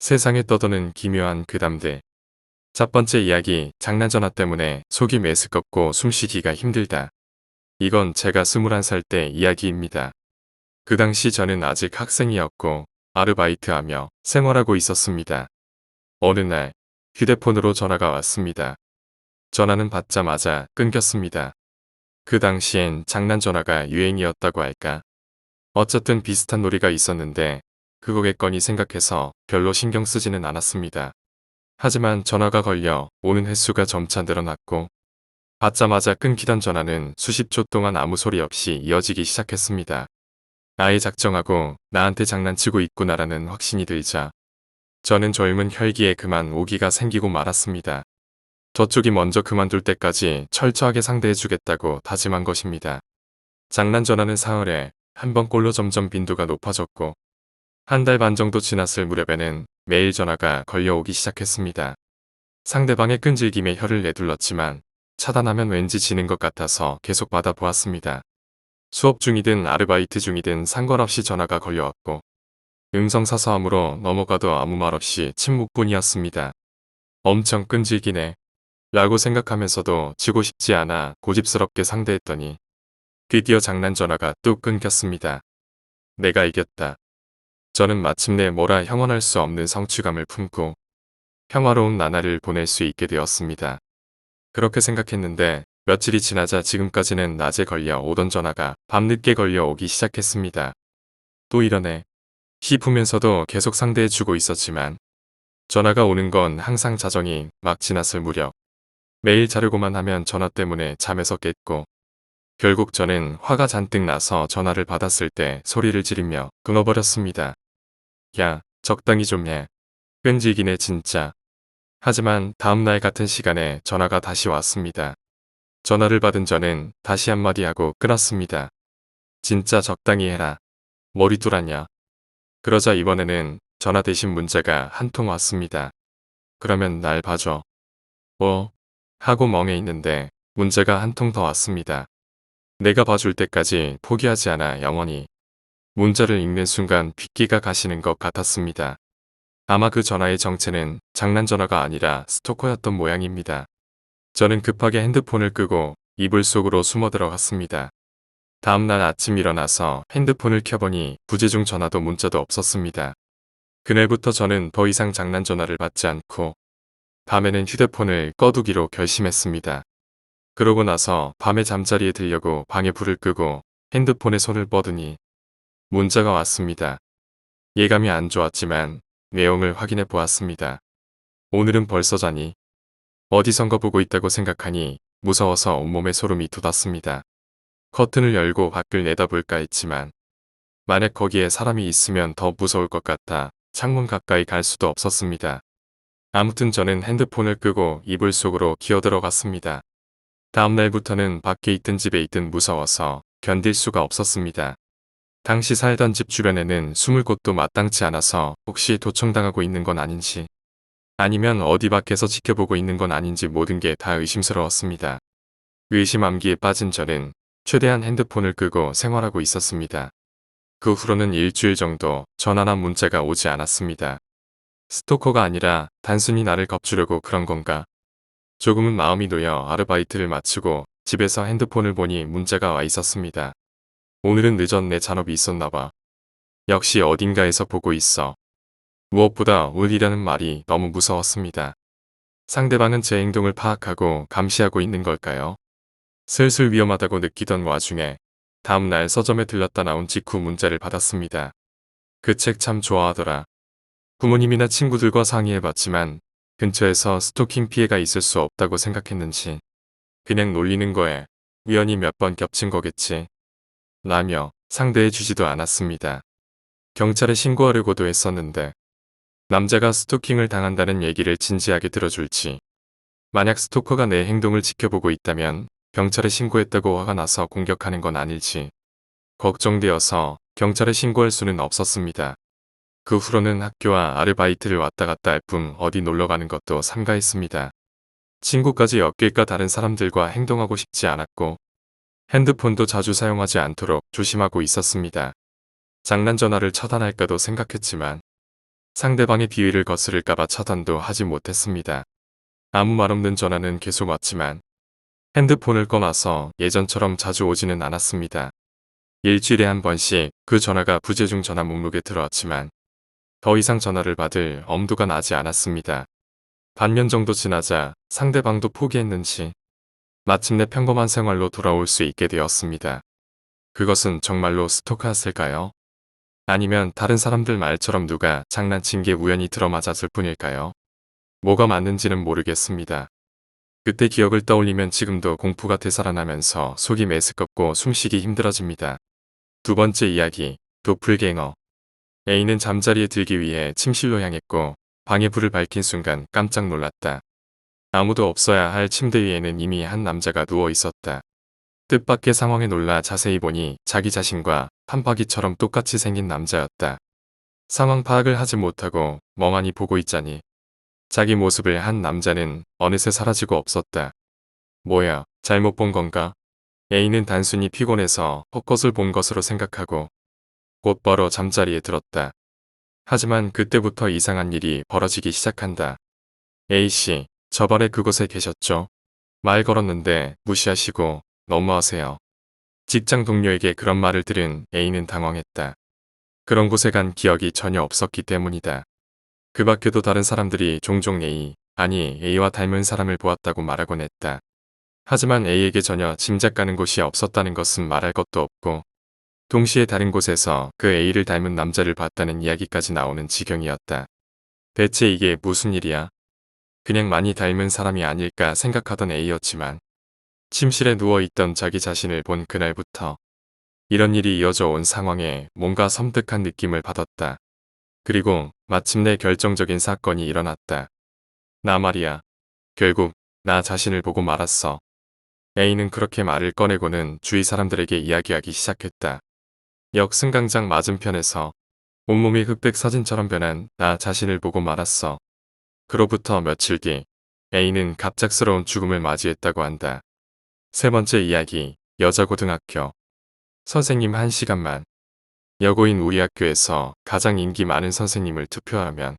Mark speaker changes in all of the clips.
Speaker 1: 세상에 떠도는 기묘한 그담들. 첫 번째 이야기, 장난전화 때문에 속이 메스껍고 숨쉬기가 힘들다. 이건 제가 21살 때 이야기입니다. 그 당시 저는 아직 학생이었고 아르바이트하며 생활하고 있었습니다. 어느 날 휴대폰으로 전화가 왔습니다. 전화는 받자마자 끊겼습니다. 그 당시엔 장난전화가 유행이었다고 할까. 어쨌든 비슷한 놀이가 있었는데 그거겠거니 생각해서 별로 신경 쓰지는 않았습니다. 하지만 전화가 걸려 오는 횟수가 점차 늘어났고 받자마자 끊기던 전화는 수십 초 동안 아무 소리 없이 이어지기 시작했습니다. 나의 작정하고 나한테 장난치고 있구나라는 확신이 들자 저는 젊은 혈기에 그만 오기가 생기고 말았습니다. 저쪽이 먼저 그만둘 때까지 철저하게 상대해주겠다고 다짐한 것입니다. 장난 전화는 사흘에 한 번 꼴로 점점 빈도가 높아졌고 한 달 반 정도 지났을 무렵에는 매일 전화가 걸려오기 시작했습니다. 상대방의 끈질김에 혀를 내둘렀지만 차단하면 왠지 지는 것 같아서 계속 받아보았습니다. 수업 중이든 아르바이트 중이든 상관없이 전화가 걸려왔고 음성사서함으로 넘어가도 아무 말 없이 침묵뿐이었습니다. 엄청 끈질기네 라고 생각하면서도 지고 싶지 않아 고집스럽게 상대했더니 드디어 장난 전화가 뚝 끊겼습니다. 내가 이겼다. 저는 마침내 뭐라 형언할 수 없는 성취감을 품고 평화로운 나날을 보낼 수 있게 되었습니다. 그렇게 생각했는데 며칠이 지나자 지금까지는 낮에 걸려 오던 전화가 밤늦게 걸려 오기 시작했습니다. 또 이러네. 싶으면서도 계속 상대해주고 있었지만 전화가 오는 건 항상 자정이 막 지났을 무렵 매일 자르고만 하면 전화 때문에 잠에서 깼고 결국 저는 화가 잔뜩 나서 전화를 받았을 때 소리를 지르며 끊어버렸습니다. 야, 적당히 좀 해. 끈질기네 진짜. 하지만 다음날 같은 시간에 전화가 다시 왔습니다. 전화를 받은 저는 다시 한마디 하고 끊었습니다. 진짜 적당히 해라. 머리 뚫었냐. 그러자 이번에는 전화 대신 문자가 한 통 왔습니다. 그러면 날 봐줘. 뭐? 하고 멍해 있는데 문제가 한 통 더 왔습니다. 내가 봐줄 때까지 포기하지 않아 영원히. 문자를 읽는 순간 빗기가 가시는 것 같았습니다. 아마 그 전화의 정체는 장난 전화가 아니라 스토커였던 모양입니다. 저는 급하게 핸드폰을 끄고 이불 속으로 숨어 들어갔습니다. 다음날 아침 일어나서 핸드폰을 켜보니 부재중 전화도 문자도 없었습니다. 그날부터 저는 더 이상 장난 전화를 받지 않고 밤에는 휴대폰을 꺼두기로 결심했습니다. 그러고 나서 밤에 잠자리에 들려고 방에 불을 끄고 핸드폰에 손을 뻗으니 문자가 왔습니다. 예감이 안 좋았지만 내용을 확인해 보았습니다. 오늘은 벌써 자니? 어디선가 보고 있다고 생각하니 무서워서 온몸에 소름이 돋았습니다. 커튼을 열고 밖을 내다볼까 했지만 만약 거기에 사람이 있으면 더 무서울 것 같아 창문 가까이 갈 수도 없었습니다. 아무튼 저는 핸드폰을 끄고 이불 속으로 기어들어갔습니다. 다음날부터는 밖에 있든 집에 있든 무서워서 견딜 수가 없었습니다. 당시 살던 집 주변에는 숨을 곳도 마땅치 않아서 혹시 도청당하고 있는 건 아닌지 아니면 어디 밖에서 지켜보고 있는 건 아닌지 모든 게 다 의심스러웠습니다. 의심 암기에 빠진 저는 최대한 핸드폰을 끄고 생활하고 있었습니다. 그 후로는 일주일 정도 전화나 문자가 오지 않았습니다. 스토커가 아니라 단순히 나를 겁주려고 그런 건가? 조금은 마음이 놓여 아르바이트를 마치고 집에서 핸드폰을 보니 문자가 와 있었습니다. 오늘은 늦었네 잔업이 있었나 봐. 역시 어딘가에서 보고 있어. 무엇보다 오늘이라는 말이 너무 무서웠습니다. 상대방은 제 행동을 파악하고 감시하고 있는 걸까요? 슬슬 위험하다고 느끼던 와중에 다음날 서점에 들렀다 나온 직후 문자를 받았습니다. 그 책 참 좋아하더라. 부모님이나 친구들과 상의해봤지만 근처에서 스토킹 피해가 있을 수 없다고 생각했는지 그냥 놀리는 거에 우연히 몇 번 겹친 거겠지. 라며 상대해 주지도 않았습니다. 경찰에 신고하려고도 했었는데 남자가 스토킹을 당한다는 얘기를 진지하게 들어줄지 만약 스토커가 내 행동을 지켜보고 있다면 경찰에 신고했다고 화가 나서 공격하는 건 아닐지 걱정되어서 경찰에 신고할 수는 없었습니다. 그 후로는 학교와 아르바이트를 왔다 갔다 할 뿐 어디 놀러 가는 것도 삼가했습니다. 친구까지 엮일까 다른 사람들과 행동하고 싶지 않았고 핸드폰도 자주 사용하지 않도록 조심하고 있었습니다. 장난 전화를 처단할까도 생각했지만 상대방의 비위를 거스를까봐 차단도 하지 못했습니다. 아무 말 없는 전화는 계속 왔지만 핸드폰을 꺼놔서 예전처럼 자주 오지는 않았습니다. 일주일에 한 번씩 그 전화가 부재중 전화 목록에 들어왔지만 더 이상 전화를 받을 엄두가 나지 않았습니다. 반년 정도 지나자 상대방도 포기했는지 마침내 평범한 생활로 돌아올 수 있게 되었습니다. 그것은 정말로 스토커였을까요? 아니면 다른 사람들 말처럼 누가 장난친 게 우연히 들어맞았을 뿐일까요? 뭐가 맞는지는 모르겠습니다. 그때 기억을 떠올리면 지금도 공포가 되살아나면서 속이 메스껍고 숨쉬기 힘들어집니다. 두 번째 이야기, 도플갱어. A는 잠자리에 들기 위해 침실로 향했고 방에 불을 밝힌 순간 깜짝 놀랐다. 아무도 없어야 할 침대 위에는 이미 한 남자가 누워 있었다. 뜻밖의 상황에 놀라 자세히 보니 자기 자신과 판박이처럼 똑같이 생긴 남자였다. 상황 파악을 하지 못하고 멍하니 보고 있자니 자기 모습을 한 남자는 어느새 사라지고 없었다. 뭐야, 잘못 본 건가? A는 단순히 피곤해서 헛것을 본 것으로 생각하고 곧바로 잠자리에 들었다. 하지만 그때부터 이상한 일이 벌어지기 시작한다. A씨, 저번에 그곳에 계셨죠? 말 걸었는데 무시하시고 너무하세요. 직장 동료에게 그런 말을 들은 A는 당황했다. 그런 곳에 간 기억이 전혀 없었기 때문이다. 그 밖에도 다른 사람들이 종종 A, 아니 A와 닮은 사람을 보았다고 말하곤 했다. 하지만 A에게 전혀 짐작 가는 곳이 없었다는 것은 말할 것도 없고 동시에 다른 곳에서 그 A를 닮은 남자를 봤다는 이야기까지 나오는 지경이었다. 대체 이게 무슨 일이야? 그냥 많이 닮은 사람이 아닐까 생각하던 A였지만 침실에 누워있던 자기 자신을 본 그날부터 이런 일이 이어져 온 상황에 뭔가 섬뜩한 느낌을 받았다. 그리고 마침내 결정적인 사건이 일어났다. 나 말이야. 결국 나 자신을 보고 말았어. A는 그렇게 말을 꺼내고는 주위 사람들에게 이야기하기 시작했다. 역 승강장 맞은편에서 온몸이 흑백 사진처럼 변한 나 자신을 보고 말았어. 그로부터 며칠 뒤 A는 갑작스러운 죽음을 맞이했다고 한다. 세 번째 이야기, 여자고등학교. 선생님 한 시간만. 여고인 우리 학교에서 가장 인기 많은 선생님을 투표하면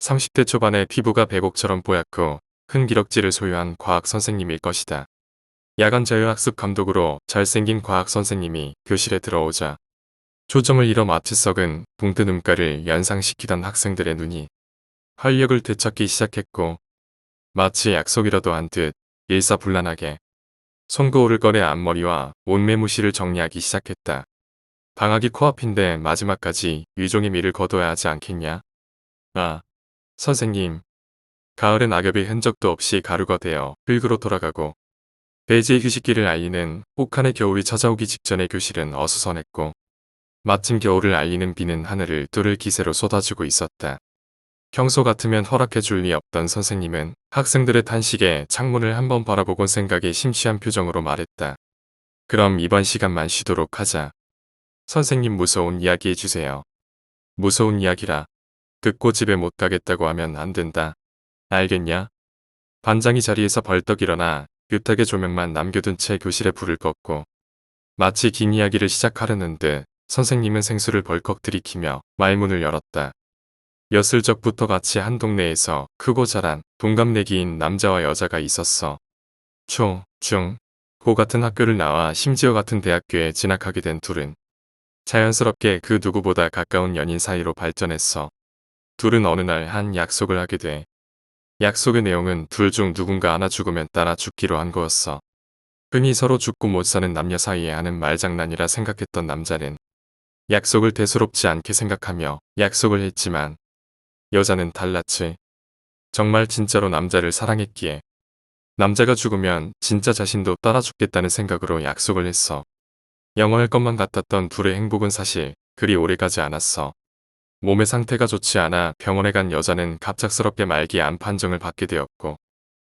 Speaker 1: 30대 초반에 피부가 백옥처럼 뽀얗고 큰 기럭지를 소유한 과학 선생님일 것이다. 야간 자유학습 감독으로 잘생긴 과학 선생님이 교실에 들어오자 조점을 잃어 마트 썩은 붕뜨 눈가를 연상시키던 학생들의 눈이 활력을 되찾기 시작했고 마치 약속이라도 한 듯 일사불란하게 송거울을 꺼내 앞머리와 옷매무시를 정리하기 시작했다. 방학이 코앞인데 마지막까지 유종의 미를 거둬야 하지 않겠냐? 아, 선생님. 가을은 악엽의 흔적도 없이 가루가 되어 흙으로 돌아가고 배지의 휴식기를 알리는 혹한의 겨울이 찾아오기 직전의 교실은 어수선했고 마침 겨울을 알리는 비는 하늘을 뚫을 기세로 쏟아지고 있었다. 평소 같으면 허락해줄 리 없던 선생님은 학생들의 탄식에 창문을 한번 바라보곤 생각에 심취한 표정으로 말했다. 그럼 이번 시간만 쉬도록 하자. 선생님 무서운 이야기 해주세요. 무서운 이야기라. 듣고 집에 못 가겠다고 하면 안 된다. 알겠냐? 반장이 자리에서 벌떡 일어나 급하게 조명만 남겨둔 채 교실에 불을 껐고 마치 긴 이야기를 시작하려는 듯 선생님은 생수를 벌컥 들이키며 말문을 열었다. 였을 적부터 같이 한 동네에서 크고 자란 동갑내기인 남자와 여자가 있었어. 초, 중, 고 같은 학교를 나와 심지어 같은 대학교에 진학하게 된 둘은 자연스럽게 그 누구보다 가까운 연인 사이로 발전했어. 둘은 어느 날 한 약속을 하게 돼. 약속의 내용은 둘 중 누군가 하나 죽으면 따라 죽기로 한 거였어. 흔히 서로 죽고 못 사는 남녀 사이에 하는 말장난이라 생각했던 남자는 약속을 대수롭지 않게 생각하며 약속을 했지만 여자는 달랐지. 정말 진짜로 남자를 사랑했기에 남자가 죽으면 진짜 자신도 따라 죽겠다는 생각으로 약속을 했어. 영원할 것만 같았던 둘의 행복은 사실 그리 오래가지 않았어. 몸의 상태가 좋지 않아 병원에 간 여자는 갑작스럽게 말기 암 판정을 받게 되었고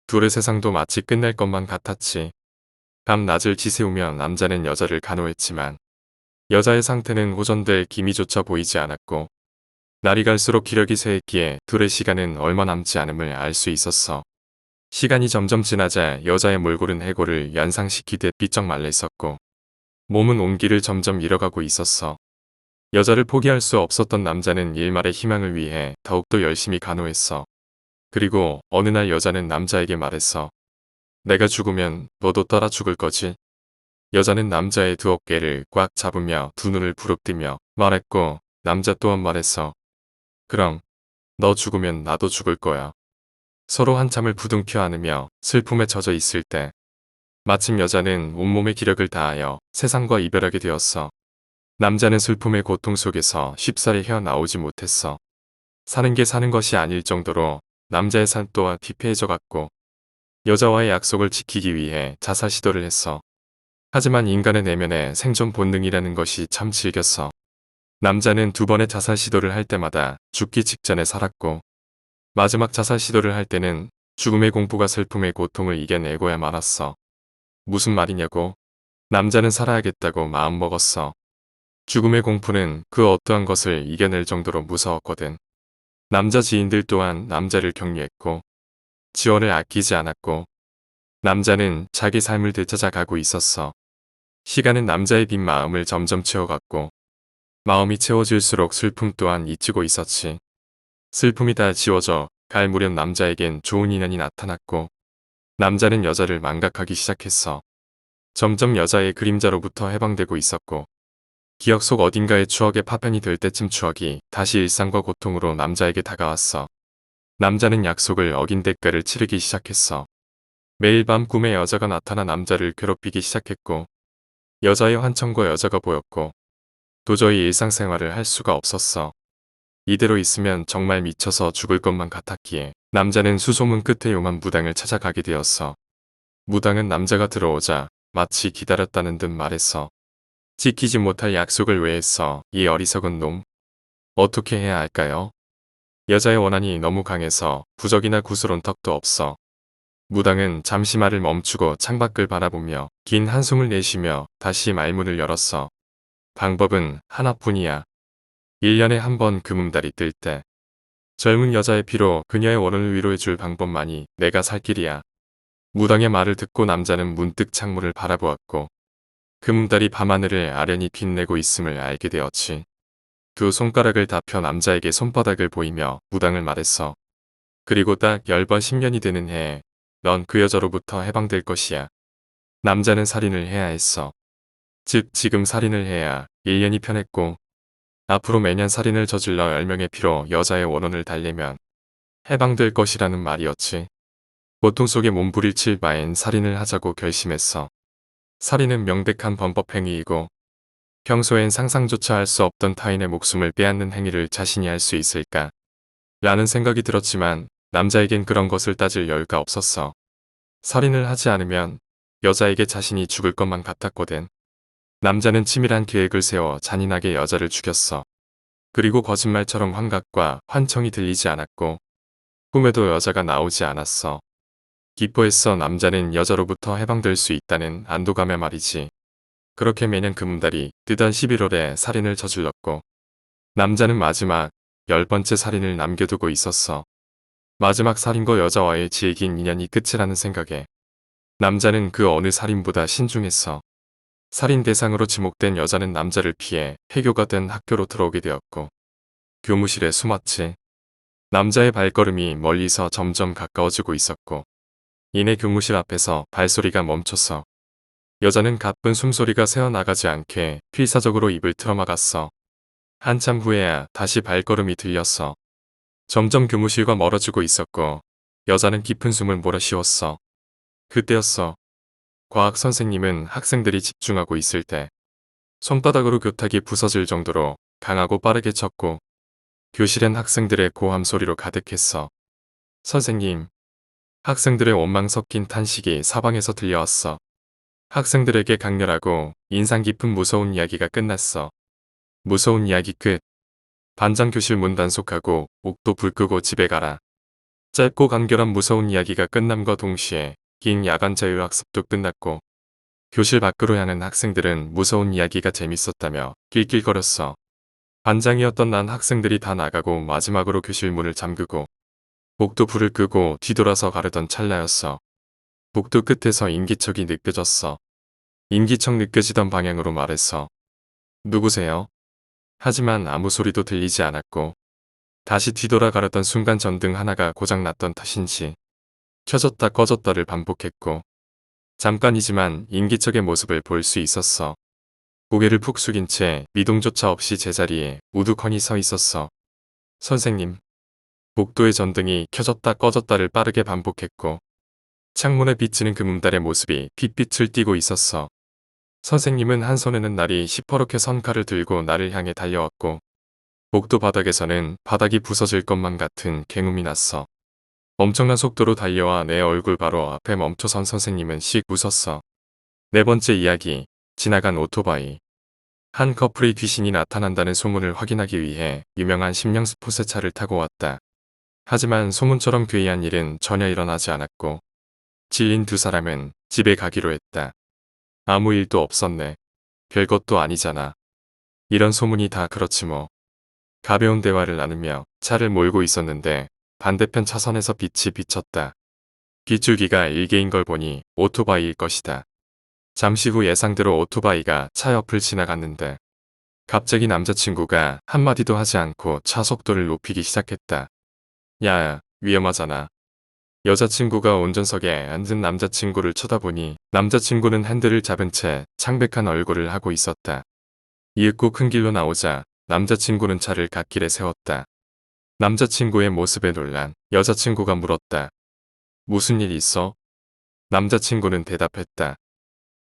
Speaker 1: 둘의 세상도 마치 끝날 것만 같았지. 밤낮을 지새우며 남자는 여자를 간호했지만 여자의 상태는 호전될 기미조차 보이지 않았고 날이 갈수록 기력이 쇠했기에 둘의 시간은 얼마 남지 않음을 알 수 있었어. 시간이 점점 지나자 여자의 몰골은 해골을 연상시키듯 삐쩍 말라 있었고 몸은 온기를 점점 잃어가고 있었어. 여자를 포기할 수 없었던 남자는 일말의 희망을 위해 더욱더 열심히 간호했어. 그리고 어느 날 여자는 남자에게 말했어. 내가 죽으면 너도 따라 죽을 거지. 여자는 남자의 두 어깨를 꽉 잡으며 두 눈을 부릅뜨며 말했고 남자 또한 말했어. 그럼 너 죽으면 나도 죽을 거야. 서로 한참을 부둥켜 안으며 슬픔에 젖어 있을 때 마침 여자는 온몸의 기력을 다하여 세상과 이별하게 되었어. 남자는 슬픔의 고통 속에서 쉽사리 헤어나오지 못했어. 사는 게 사는 것이 아닐 정도로 남자의 삶 또한 피폐해져 갔고 여자와의 약속을 지키기 위해 자살 시도를 했어. 하지만 인간의 내면에 생존 본능이라는 것이 참 질겼어. 남자는 두 번의 자살 시도를 할 때마다 죽기 직전에 살았고 마지막 자살 시도를 할 때는 죽음의 공포가 슬픔의 고통을 이겨내고야 말았어. 무슨 말이냐고? 남자는 살아야겠다고 마음먹었어. 죽음의 공포는 그 어떠한 것을 이겨낼 정도로 무서웠거든. 남자 지인들 또한 남자를 격려했고 지원을 아끼지 않았고 남자는 자기 삶을 되찾아가고 있었어. 시간은 남자의 빈 마음을 점점 채워갔고 마음이 채워질수록 슬픔 또한 잊히고 있었지. 슬픔이 다 지워져 갈 무렵 남자에겐 좋은 인연이 나타났고 남자는 여자를 망각하기 시작했어. 점점 여자의 그림자로부터 해방되고 있었고 기억 속 어딘가의 추억의 파편이 될 때쯤 추억이 다시 일상과 고통으로 남자에게 다가왔어. 남자는 약속을 어긴 대가를 치르기 시작했어. 매일 밤 꿈에 여자가 나타나 남자를 괴롭히기 시작했고 여자의 환청과 여자가 보였고 도저히 일상생활을 할 수가 없었어. 이대로 있으면 정말 미쳐서 죽을 것만 같았기에 남자는 수소문 끝에 용한 무당을 찾아가게 되었어. 무당은 남자가 들어오자 마치 기다렸다는 듯 말했어. 지키지 못할 약속을 왜 했어, 이 어리석은 놈. 어떻게 해야 할까요? 여자의 원한이 너무 강해서 부적이나 구스론 턱도 없어. 무당은 잠시 말을 멈추고 창밖을 바라보며 긴 한숨을 내쉬며 다시 말문을 열었어. 방법은 하나뿐이야. 1년에 한 번 금음달이 뜰 때. 젊은 여자의 피로 그녀의 원혼을 위로해줄 방법만이 내가 살 길이야. 무당의 말을 듣고 남자는 문득 창문을 바라보았고 금음달이 밤하늘을 아련히 빛내고 있음을 알게 되었지. 두 손가락을 다 펴 남자에게 손바닥을 보이며 무당을 말했어. 그리고 딱 10번 10년이 되는 해에 넌 그 여자로부터 해방될 것이야. 남자는 살인을 해야 했어. 즉 지금 살인을 해야 1년이 편했고 앞으로 매년 살인을 저질러 10명의 피로 여자의 원혼을 달래면 해방될 것이라는 말이었지. 고통 속에 몸부림칠 바엔 살인을 하자고 결심했어. 살인은 명백한 범법행위이고 평소엔 상상조차 할 수 없던 타인의 목숨을 빼앗는 행위를 자신이 할 수 있을까? 라는 생각이 들었지만 남자에겐 그런 것을 따질 여유가 없었어. 살인을 하지 않으면 여자에게 자신이 죽을 것만 같았거든. 남자는 치밀한 계획을 세워 잔인하게 여자를 죽였어. 그리고 거짓말처럼 환각과 환청이 들리지 않았고 꿈에도 여자가 나오지 않았어. 기뻐했어 남자는 여자로부터 해방될 수 있다는 안도감에 말이지. 그렇게 매년 금음달이 뜨던 11월에 살인을 저질렀고 남자는 마지막 열 번째 살인을 남겨두고 있었어. 마지막 살인과 여자와의 질긴 인연이 끝이라는 생각에 남자는 그 어느 살인보다 신중했어. 살인 대상으로 지목된 여자는 남자를 피해 폐교가 된 학교로 들어오게 되었고 교무실에 숨었지. 남자의 발걸음이 멀리서 점점 가까워지고 있었고 이내 교무실 앞에서 발소리가 멈췄어. 여자는 가쁜 숨소리가 새어나가지 않게 필사적으로 입을 틀어막았어. 한참 후에야 다시 발걸음이 들렸어. 점점 교무실과 멀어지고 있었고 여자는 깊은 숨을 몰아쉬었어. 그때였어. 과학 선생님은 학생들이 집중하고 있을 때 손바닥으로 교탁이 부서질 정도로 강하고 빠르게 쳤고 교실엔 학생들의 고함 소리로 가득했어. 선생님. 학생들의 원망 섞인 탄식이 사방에서 들려왔어. 학생들에게 강렬하고 인상 깊은 무서운 이야기가 끝났어. 무서운 이야기 끝. 반장 교실 문 단속하고 옥도 불 끄고 집에 가라. 짧고 간결한 무서운 이야기가 끝남과 동시에 긴 야간 자유학습도 끝났고 교실 밖으로 향한 학생들은 무서운 이야기가 재밌었다며 낄낄거렸어. 반장이었던 난 학생들이 다 나가고 마지막으로 교실 문을 잠그고 복도 불을 끄고 뒤돌아서 가려던 찰나였어. 복도 끝에서 인기척이 느껴졌어. 인기척 느껴지던 방향으로 말했어. 누구세요? 하지만 아무 소리도 들리지 않았고 다시 뒤돌아 가려던 순간 전등 하나가 고장났던 탓인지 켜졌다 꺼졌다를 반복했고 잠깐이지만 인기척의 모습을 볼 수 있었어. 고개를 푹 숙인 채 미동조차 없이 제자리에 우두커니 서 있었어. 선생님. 복도의 전등이 켜졌다 꺼졌다를 빠르게 반복했고 창문에 비치는 금음달의 모습이 핏빛을 띠고 있었어. 선생님은 한 손에는 날이 시퍼렇게 선 칼을 들고 나를 향해 달려왔고 복도 바닥에서는 바닥이 부서질 것만 같은 갱음이 났어. 엄청난 속도로 달려와 내 얼굴 바로 앞에 멈춰선 선생님은 씩 웃었어. 네 번째 이야기, 지나간 오토바이. 한 커플의 귀신이 나타난다는 소문을 확인하기 위해 유명한 심령 스포츠 차를 타고 왔다. 하지만 소문처럼 괴이한 일은 전혀 일어나지 않았고 질린 두 사람은 집에 가기로 했다. 아무 일도 없었네. 별것도 아니잖아. 이런 소문이 다 그렇지 뭐. 가벼운 대화를 나누며 차를 몰고 있었는데 반대편 차선에서 빛이 비쳤다. 빗줄기가 일개인 걸 보니 오토바이일 것이다. 잠시 후 예상대로 오토바이가 차 옆을 지나갔는데 갑자기 남자친구가 한마디도 하지 않고 차 속도를 높이기 시작했다. 야, 위험하잖아. 여자친구가 운전석에 앉은 남자친구를 쳐다보니 남자친구는 핸들을 잡은 채 창백한 얼굴을 하고 있었다. 이윽고 큰 길로 나오자 남자친구는 차를 갓길에 세웠다. 남자친구의 모습에 놀란 여자친구가 물었다. 무슨 일 있어? 남자친구는 대답했다.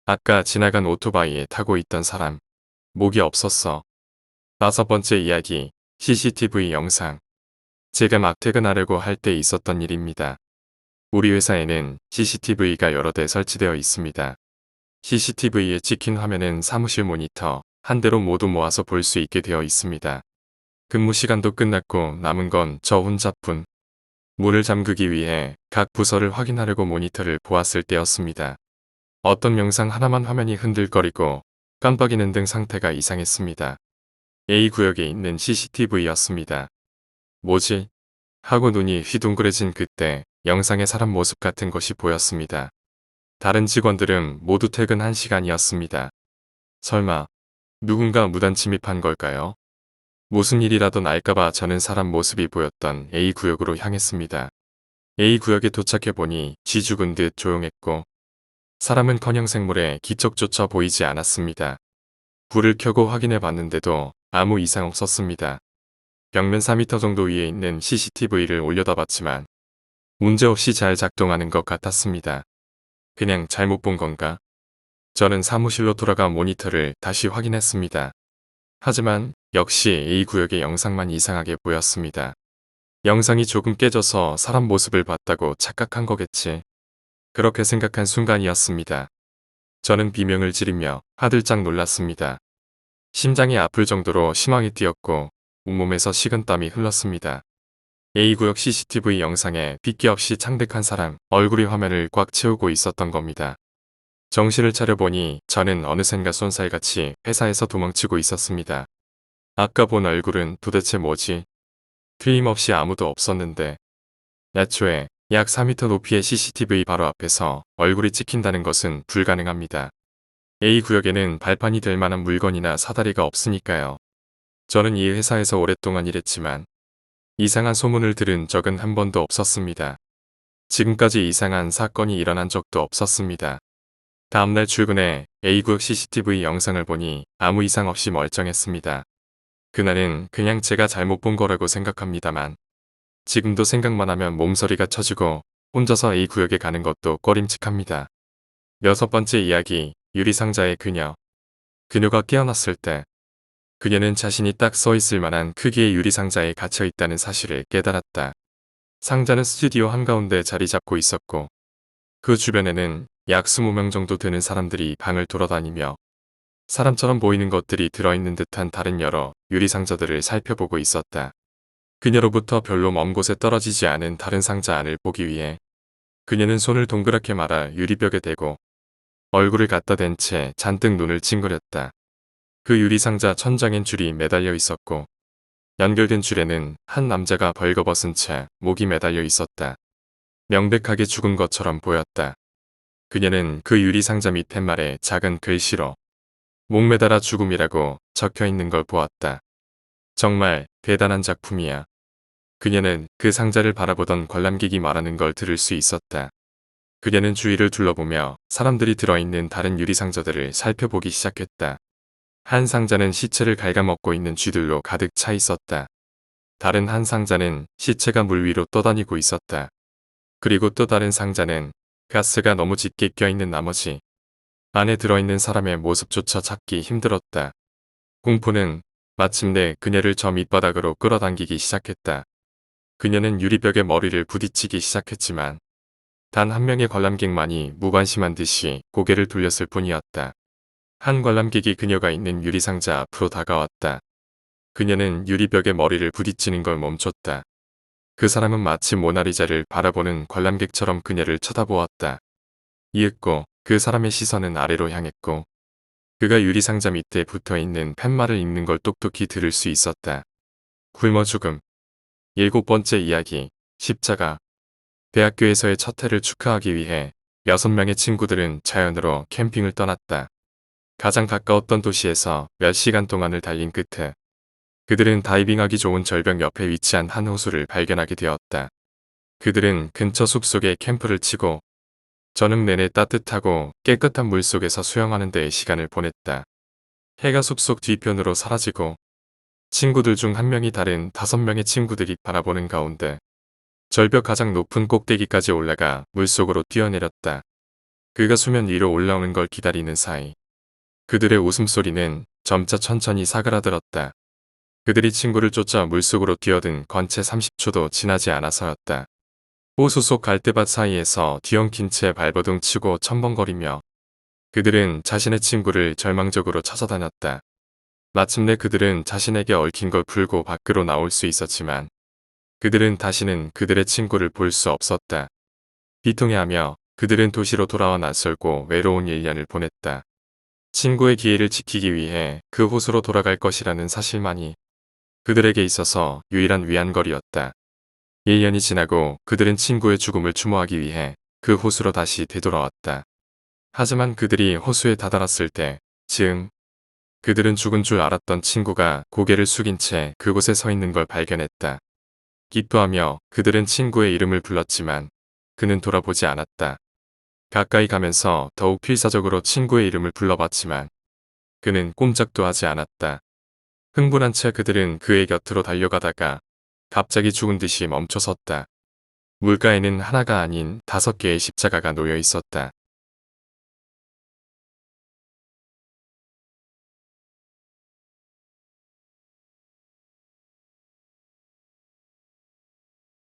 Speaker 1: 아까 지나간 오토바이에 타고 있던 사람. 목이 없었어. 다섯 번째 이야기, CCTV 영상. 제가 막 퇴근하려고 할 때 있었던 일입니다. 우리 회사에는 CCTV가 여러 대 설치되어 있습니다. CCTV에 찍힌 화면은 사무실 모니터 한 대로 모두 모아서 볼 수 있게 되어 있습니다. 근무 시간도 끝났고 남은 건 저 혼자뿐. 문을 잠그기 위해 각 부서를 확인하려고 모니터를 보았을 때였습니다. 어떤 영상 하나만 화면이 흔들거리고 깜빡이는 등 상태가 이상했습니다. A구역에 있는 CCTV였습니다. 뭐지? 하고 눈이 휘둥그레진 그때 영상의 사람 모습 같은 것이 보였습니다. 다른 직원들은 모두 퇴근한 시간이었습니다. 설마 누군가 무단 침입한 걸까요? 무슨 일이라도 날까봐 저는 사람 모습이 보였던 A구역으로 향했습니다. A구역에 도착해보니 쥐 죽은 듯 조용했고 사람은커녕 생물에 기척조차 보이지 않았습니다. 불을 켜고 확인해 봤는데도 아무 이상 없었습니다. 벽면 4m 정도 위에 있는 CCTV를 올려다 봤지만 문제없이 잘 작동하는 것 같았습니다. 그냥 잘못 본 건가? 저는 사무실로 돌아가 모니터를 다시 확인했습니다. 하지만 역시 A구역의 영상만 이상하게 보였습니다. 영상이 조금 깨져서 사람 모습을 봤다고 착각한 거겠지. 그렇게 생각한 순간이었습니다. 저는 비명을 지르며 하들짝 놀랐습니다. 심장이 아플 정도로 심하게 뛰었고 온몸에서 식은땀이 흘렀습니다. A구역 CCTV 영상에 빗기 없이 창백한 사람 얼굴이 화면을 꽉 채우고 있었던 겁니다. 정신을 차려보니 저는 어느샌가 쏜살같이 회사에서 도망치고 있었습니다. 아까 본 얼굴은 도대체 뭐지? 틀림없이 아무도 없었는데 애초에 약 4m 높이의 CCTV 바로 앞에서 얼굴이 찍힌다는 것은 불가능합니다. A구역에는 발판이 될 만한 물건이나 사다리가 없으니까요. 저는 이 회사에서 오랫동안 일했지만 이상한 소문을 들은 적은 한 번도 없었습니다. 지금까지 이상한 사건이 일어난 적도 없었습니다. 다음날 출근해 A구역 CCTV 영상을 보니 아무 이상 없이 멀쩡했습니다. 그날은 그냥 제가 잘못 본 거라고 생각합니다만 지금도 생각만 하면 몸서리가 쳐지고 혼자서 A구역에 가는 것도 꺼림칙합니다. 여섯 번째 이야기 유리상자의 그녀 그녀가 깨어났을 때 그녀는 자신이 딱 서 있을 만한 크기의 유리상자에 갇혀 있다는 사실을 깨달았다. 상자는 스튜디오 한가운데 자리 잡고 있었고 그 주변에는 약 20명 정도 되는 사람들이 방을 돌아다니며 사람처럼 보이는 것들이 들어있는 듯한 다른 여러 유리상자들을 살펴보고 있었다. 그녀로부터 별로 먼 곳에 떨어지지 않은 다른 상자 안을 보기 위해 그녀는 손을 동그랗게 말아 유리벽에 대고 얼굴을 갖다 댄 채 잔뜩 눈을 찡그렸다. 그 유리상자 천장엔 줄이 매달려 있었고 연결된 줄에는 한 남자가 벌거벗은 채 목이 매달려 있었다. 명백하게 죽은 것처럼 보였다. 그녀는 그 유리상자 밑 팻말에 작은 글씨로 목 매달아 죽음이라고 적혀 있는 걸 보았다. 정말 대단한 작품이야. 그녀는 그 상자를 바라보던 관람객이 말하는 걸 들을 수 있었다. 그녀는 주위를 둘러보며 사람들이 들어있는 다른 유리 상자들을 살펴보기 시작했다. 한 상자는 시체를 갉아먹고 있는 쥐들로 가득 차 있었다. 다른 한 상자는 시체가 물 위로 떠다니고 있었다. 그리고 또 다른 상자는 가스가 너무 짙게 껴있는 나머지 안에 들어있는 사람의 모습조차 찾기 힘들었다. 공포는 마침내 그녀를 저 밑바닥으로 끌어당기기 시작했다. 그녀는 유리벽에 머리를 부딪히기 시작했지만 단 한 명의 관람객만이 무관심한 듯이 고개를 돌렸을 뿐이었다. 한 관람객이 그녀가 있는 유리상자 앞으로 다가왔다. 그녀는 유리벽에 머리를 부딪히는 걸 멈췄다. 그 사람은 마치 모나리자를 바라보는 관람객처럼 그녀를 쳐다보았다. 이윽고 그 사람의 시선은 아래로 향했고 그가 유리상자 밑에 붙어있는 팻말을 읽는 걸 똑똑히 들을 수 있었다. 굶어 죽음 일곱 번째 이야기 십자가 대학교에서의 첫 해를 축하하기 위해 여섯 명의 친구들은 자연으로 캠핑을 떠났다. 가장 가까웠던 도시에서 몇 시간 동안을 달린 끝에 그들은 다이빙하기 좋은 절벽 옆에 위치한 한 호수를 발견하게 되었다. 그들은 근처 숲속에 캠프를 치고 저녁 내내 따뜻하고 깨끗한 물 속에서 수영하는 데에 시간을 보냈다. 해가 숲속 뒤편으로 사라지고 친구들 중 한 명이 다른 다섯 명의 친구들이 바라보는 가운데 절벽 가장 높은 꼭대기까지 올라가 물속으로 뛰어내렸다. 그가 수면 위로 올라오는 걸 기다리는 사이 그들의 웃음소리는 점차 천천히 사그라들었다. 그들이 친구를 쫓아 물속으로 뛰어든 건채 30초도 지나지 않아서였다. 호수 속 갈대밭 사이에서 뒤엉킨 채 발버둥 치고 첨벙거리며 그들은 자신의 친구를 절망적으로 찾아다녔다. 마침내 그들은 자신에게 얽힌 걸 풀고 밖으로 나올 수 있었지만 그들은 다시는 그들의 친구를 볼 수 없었다. 비통해하며 그들은 도시로 돌아와 낯설고 외로운 1년을 보냈다. 친구의 기회를 지키기 위해 그 호수로 돌아갈 것이라는 사실만이 그들에게 있어서 유일한 위안거리였다. 1년이 지나고 그들은 친구의 죽음을 추모하기 위해 그 호수로 다시 되돌아왔다. 하지만 그들이 호수에 다다랐을 때, 즈음, 그들은 죽은 줄 알았던 친구가 고개를 숙인 채 그곳에 서 있는 걸 발견했다. 기뻐하며 그들은 친구의 이름을 불렀지만 그는 돌아보지 않았다. 가까이 가면서 더욱 필사적으로 친구의 이름을 불러봤지만 그는 꼼짝도 하지 않았다. 흥분한 채 그들은 그의 곁으로 달려가다가 갑자기 죽은 듯이 멈춰섰다. 물가에는 하나가 아닌 다섯 개의 십자가가 놓여 있었다.